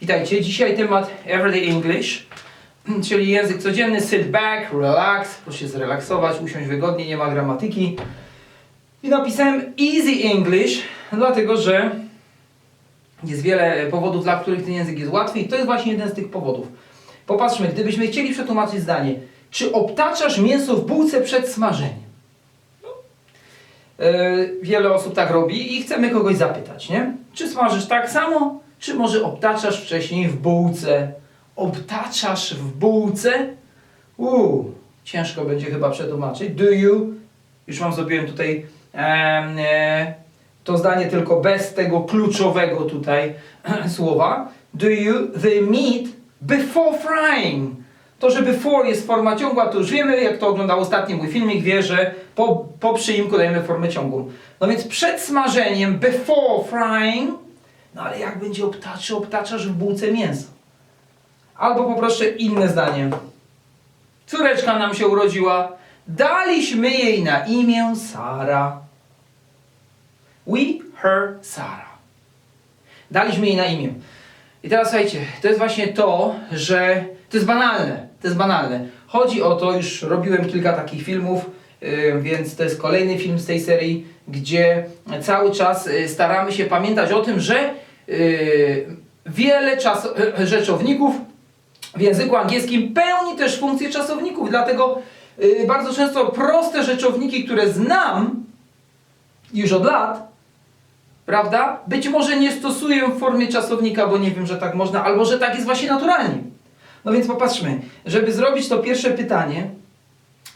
Witajcie, dzisiaj temat Everyday English, czyli język codzienny, sit back, relax, proszę się zrelaksować, usiąść wygodnie, nie ma gramatyki. I napisałem easy English, dlatego że jest wiele powodów, dla których ten język jest łatwy i to jest właśnie jeden z tych powodów. Popatrzmy, gdybyśmy chcieli przetłumaczyć zdanie, czy obtaczasz mięso w bułce przed smażeniem? Yy, wiele osób tak robi i chcemy kogoś zapytać, nie? Czy smażysz tak samo, czy może obtaczasz wcześniej w bułce? Obtaczasz w bułce? Uuu, ciężko będzie chyba przetłumaczyć. Do you? Już wam zrobiłem tutaj e, to zdanie tylko bez tego kluczowego tutaj słowa. Do you the meat before frying? To, że before jest forma ciągła, to już wiemy, jak to oglądał ostatni mój filmik, wie, że po, po przyimku dajemy formę ciągłą. No więc przed smażeniem, before frying, no ale jak będzie obtaczy, obtaczasz w bułce mięso? Albo poproszę inne zdanie. Córeczka nam się urodziła, daliśmy jej na imię Sara. We, her, Sara. Daliśmy jej na imię. I teraz słuchajcie, to jest właśnie to, że to jest banalne. To jest banalne. Chodzi o to, już robiłem kilka takich filmów, yy, więc to jest kolejny film z tej serii, gdzie cały czas yy, staramy się pamiętać o tym, że wiele czas, yy, rzeczowników w języku angielskim pełni też funkcję czasowników. Dlatego yy, bardzo często proste rzeczowniki, które znam już od lat, prawda? Być może nie stosuję w formie czasownika, bo nie wiem, że tak można, albo że tak jest właśnie naturalnie. No więc popatrzmy, żeby zrobić to pierwsze pytanie,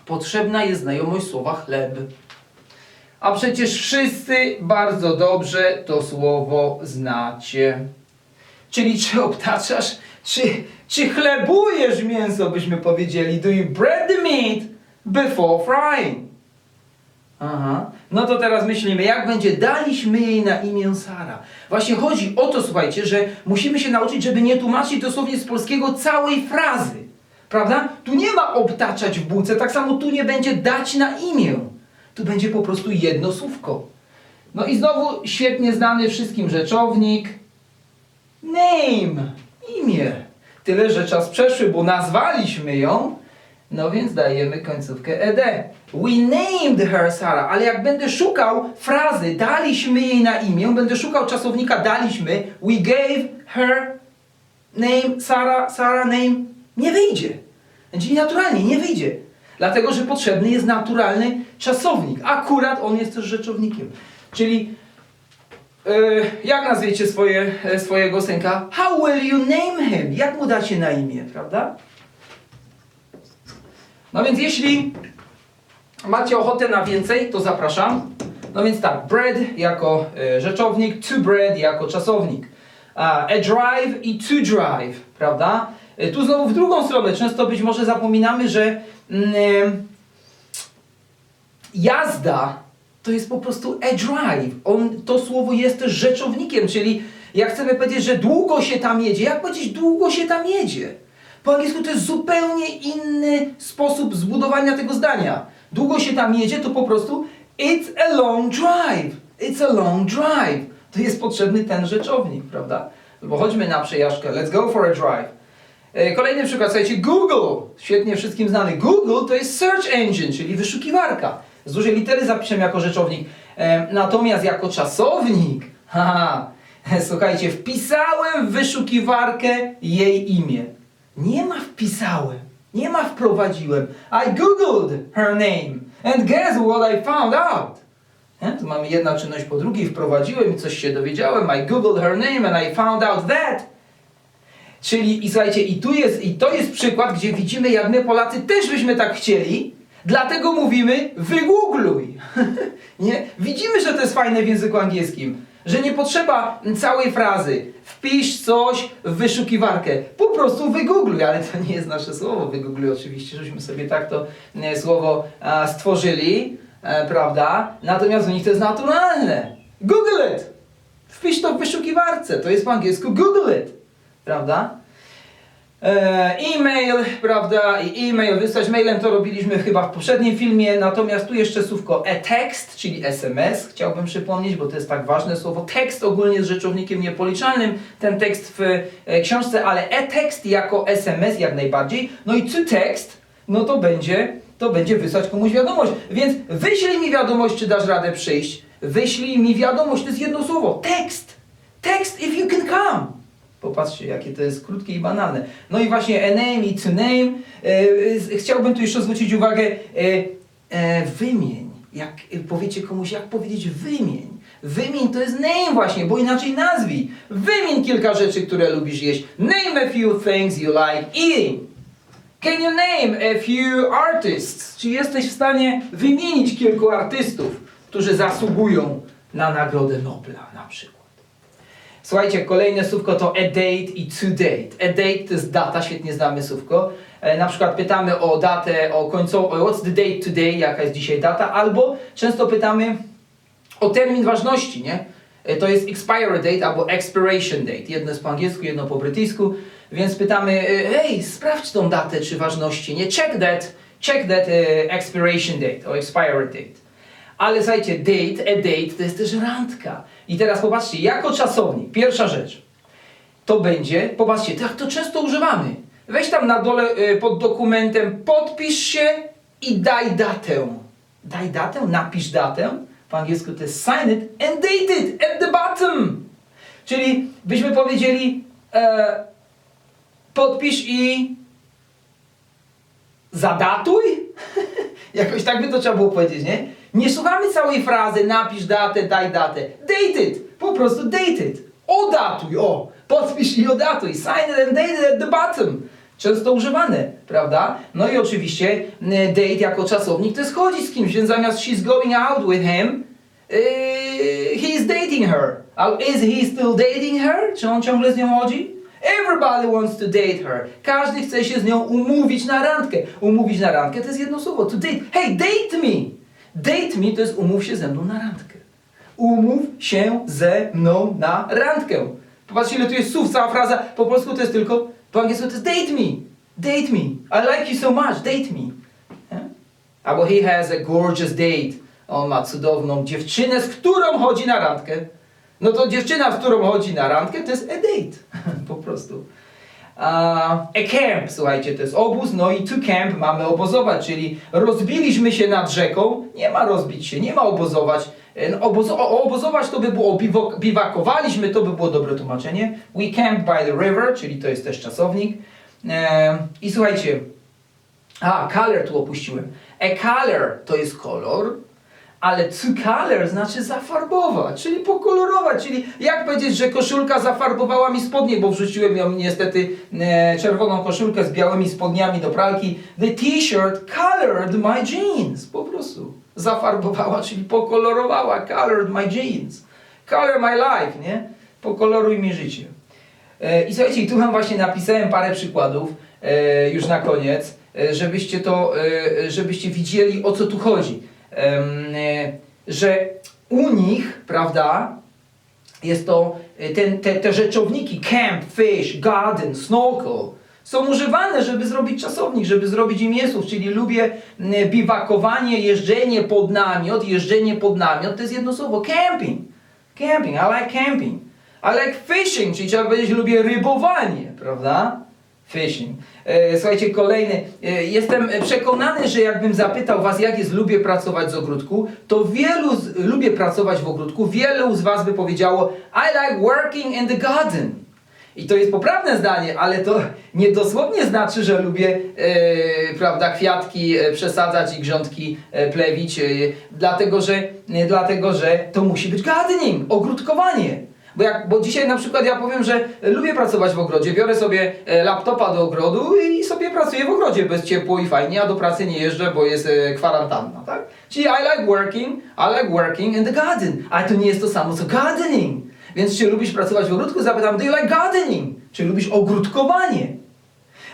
potrzebna jest znajomość słowa chleb. A przecież wszyscy bardzo dobrze to słowo znacie. Czyli czy obtaczasz, czy, czy chlebujesz mięso, byśmy powiedzieli. Do you bread the meat before frying? Aha. No to teraz myślimy, jak będzie daliśmy jej na imię Sara. Właśnie chodzi o to, słuchajcie, że musimy się nauczyć, żeby nie tłumaczyć dosłownie z polskiego całej frazy. Prawda? Tu nie ma obtaczać w bułce, tak samo tu nie będzie dać na imię. Tu będzie po prostu jedno słówko. No i znowu świetnie znany wszystkim rzeczownik. Name. Imię. Tyle, że czas przeszły, bo nazwaliśmy ją, no więc dajemy końcówkę ed. We named her Sara, ale jak będę szukał frazy daliśmy jej na imię, będę szukał czasownika daliśmy, we gave her name, Sara, Sara name, nie wyjdzie. Będzie naturalnie, nie wyjdzie. Dlatego, że potrzebny jest naturalny czasownik. Akurat on jest też rzeczownikiem. Czyli e, jak nazwiecie swoje, e, swojego synka? How will you name him? Jak mu dacie na imię, prawda? No więc jeśli macie ochotę na więcej, to zapraszam. No więc tak, bread jako e, rzeczownik, to bread jako czasownik. A, a drive i to drive, prawda? E, tu znowu w drugą stronę, często być może zapominamy, że mm, e, jazda to jest po prostu a drive. On, to słowo jest też rzeczownikiem, czyli jak chcemy powiedzieć, że długo się tam jedzie, jak powiedzieć długo się tam jedzie? Po angielsku to jest zupełnie inny sposób zbudowania tego zdania. Długo się tam jedzie, to po prostu it's a long drive. It's a long drive. To jest potrzebny ten rzeczownik, prawda? Bo chodźmy na przejażdżkę. Let's go for a drive. E, Kolejny przykład, słuchajcie, Google. Świetnie wszystkim znany. Google to jest search engine, czyli wyszukiwarka. Z dużej litery zapiszemy jako rzeczownik. E, Natomiast jako czasownik, haha, słuchajcie, wpisałem w wyszukiwarkę jej imię. Nie ma wpisałem, nie ma wprowadziłem. I googled her name and guess what I found out. Nie? Tu mamy jedna czynność po drugiej, wprowadziłem i coś się dowiedziałem. I googled her name and I found out that. Czyli i słuchajcie, i tu jest, i to jest przykład, gdzie widzimy, jak my Polacy też byśmy tak chcieli, dlatego mówimy wygoogluj. nie? Widzimy, że to jest fajne w języku angielskim, że nie potrzeba całej frazy. Wpisz coś w wyszukiwarkę. Po prostu wygoogluj, ale to nie jest nasze słowo wygoogluj oczywiście, żeśmy sobie tak to e, słowo a, stworzyli, e, prawda? Natomiast u nich to jest naturalne. Google it! Wpisz to w wyszukiwarce, to jest po angielsku Google it, prawda? E, e-mail, prawda, i e-mail, wysłać mailem to robiliśmy chyba w poprzednim filmie, natomiast tu jeszcze słówko e-text, czyli SMS, chciałbym przypomnieć, bo to jest tak ważne słowo. Tekst ogólnie jest rzeczownikiem niepoliczalnym, ten tekst w e, książce, ale e-text jako SMS jak najbardziej. No i to tekst, no to będzie, to będzie wysłać komuś wiadomość. Więc wyślij mi wiadomość, czy dasz radę przyjść. Wyślij mi wiadomość, to jest jedno słowo, tekst. Text if you can come. Popatrzcie, jakie to jest krótkie i banalne. No i właśnie a name i to name. E, chciałbym tu jeszcze zwrócić uwagę, e, e, wymień. Jak powiecie komuś, jak powiedzieć wymień. Wymień to jest name właśnie, bo inaczej nazwij. Wymień kilka rzeczy, które lubisz jeść. Name a few things you like eating. Can you name a few artists? Czy jesteś w stanie wymienić kilku artystów, którzy zasługują na Nagrodę Nobla na przykład? Słuchajcie, kolejne słówko to a date i to date. A date to jest data, świetnie znamy słówko. E, na przykład pytamy o datę, o końcową, what's the date today, jaka jest dzisiaj data, albo często pytamy o termin ważności, nie? E, To jest expiry date albo expiration date. Jedno jest po angielsku, jedno po brytyjsku. Więc pytamy, e, hej, sprawdź tą datę czy ważności, nie? Check that, check that e, expiration date or expiry date. Ale słuchajcie, date, a date to jest też randka. I teraz popatrzcie, jako czasownik, pierwsza rzecz, to będzie, popatrzcie, tak to często używamy. Weź tam na dole y, pod dokumentem, podpisz się i daj datę. Daj datę, napisz datę. Po angielsku to jest sign it and date it at the bottom. Czyli byśmy powiedzieli, e, podpisz i zadatuj? Jakoś tak by to trzeba było powiedzieć, nie? Nie słuchamy całej frazy, napisz datę, daj datę. Date it, po prostu date it. Odatuj, o, podpisz i odatuj. Sign it and date it at the bottom. Często używane, prawda? No i oczywiście mm, date jako czasownik to jest chodzić z kimś, więc zamiast she's going out with him, yy, he is dating her. Is he still dating her? Czy on ciągle z nią chodzi? Everybody wants to date her. Każdy chce się z nią umówić na randkę. Umówić na randkę to jest jedno słowo. To date. Hey, date me! Date me to jest umów się ze mną na randkę. Umów się ze mną na randkę. Popatrzcie, ile tu jest słów, cała fraza. Po polsku to jest tylko, po angielsku to jest date me. Date me. I like you so much. Date me. Albo he has a gorgeous date. On ma cudowną dziewczynę, z którą chodzi na randkę. No to dziewczyna, z którą chodzi na randkę, to jest a date. po prostu. A, a camp, słuchajcie, to jest obóz, no i to camp mamy obozować, czyli rozbiliśmy się nad rzeką, nie ma rozbić się, nie ma obozować. E, No, obozo obozować to by było biwakowaliśmy, to by było dobre tłumaczenie. We camp by the river, czyli to jest też czasownik. E, I słuchajcie, a, color tu opuściłem. A color to jest kolor, ale to color znaczy zafarbować, czyli pokolorować, czyli jak powiedzieć, że koszulka zafarbowała mi spodnie, bo wrzuciłem ją niestety e, czerwoną koszulkę z białymi spodniami do pralki. The t-shirt colored my jeans, po prostu. Zafarbowała, czyli pokolorowała, colored my jeans. Color my life, nie? Pokoloruj mi życie. E, I słuchajcie, tu wam właśnie napisałem parę przykładów, e, już na koniec, e, żebyście to, e, żebyście widzieli o co tu chodzi. E, że u nich, prawda, jest to e, ten, te, te rzeczowniki camp, fish, garden, snorkel są używane, żeby zrobić czasownik, żeby zrobić imię słów, czyli lubię biwakowanie, jeżdżenie pod namiot, jeżdżenie pod namiot, to jest jedno słowo, camping. Camping, I like camping. I like fishing, czyli trzeba powiedzieć, lubię rybowanie, prawda? Fishing. E, słuchajcie, kolejny. E, jestem przekonany, że jakbym zapytał Was, jak jest lubię pracować z ogródku, to wielu z, lubię pracować w ogródku, wielu z Was by powiedziało I like working in the garden. I to jest poprawne zdanie, ale to nie dosłownie znaczy, że lubię e, prawda, kwiatki e, przesadzać i grządki plewić, e, dlatego, że, dlatego że to musi być gardening, ogródkowanie. Bo, jak, bo dzisiaj na przykład ja powiem, że lubię pracować w ogrodzie, biorę sobie e, laptopa do ogrodu i sobie pracuję w ogrodzie, bez ciepło i fajnie, a do pracy nie jeżdżę, bo jest e, kwarantanna, tak? Czyli I like working, I like working in the garden, ale to nie jest to samo co gardening. Więc czy lubisz pracować w ogródku? Zapytam, do you like gardening? Czy lubisz ogródkowanie?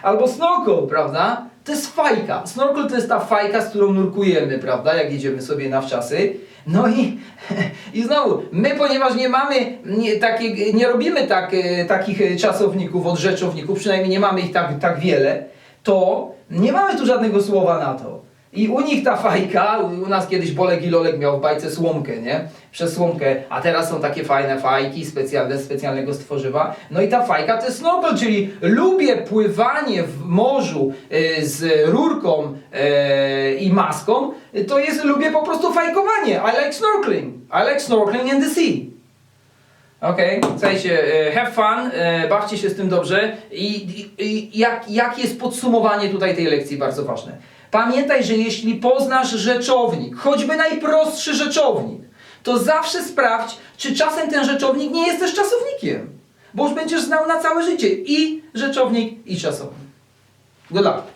Albo snorkel, prawda? To jest fajka. Snorkel to jest ta fajka, z którą nurkujemy, prawda? Jak jedziemy sobie na wczasy. No i, i znowu, my ponieważ nie mamy, nie, takie, nie robimy tak, e, takich czasowników od rzeczowników, przynajmniej nie mamy ich tak, tak wiele, to nie mamy tu żadnego słowa na to. I u nich ta fajka, u nas kiedyś Bolek i Lolek miał w bajce słomkę, nie? Przez słomkę, a teraz są takie fajne fajki specjalne, specjalnego stworzywa. No i ta fajka to jest snorkel, czyli lubię pływanie w morzu e, z rurką e, i maską, to jest, lubię po prostu fajkowanie. I like snorkeling. I like snorkeling in the sea. Okej, słuchajcie, e, have fun, e, bawcie się z tym dobrze i, i, jak, jakie jest podsumowanie tutaj tej lekcji, bardzo ważne. Pamiętaj, że jeśli poznasz rzeczownik, choćby najprostszy rzeczownik, to zawsze sprawdź, czy czasem ten rzeczownik nie jest też czasownikiem, bo już będziesz znał na całe życie i rzeczownik, i czasownik. Good luck.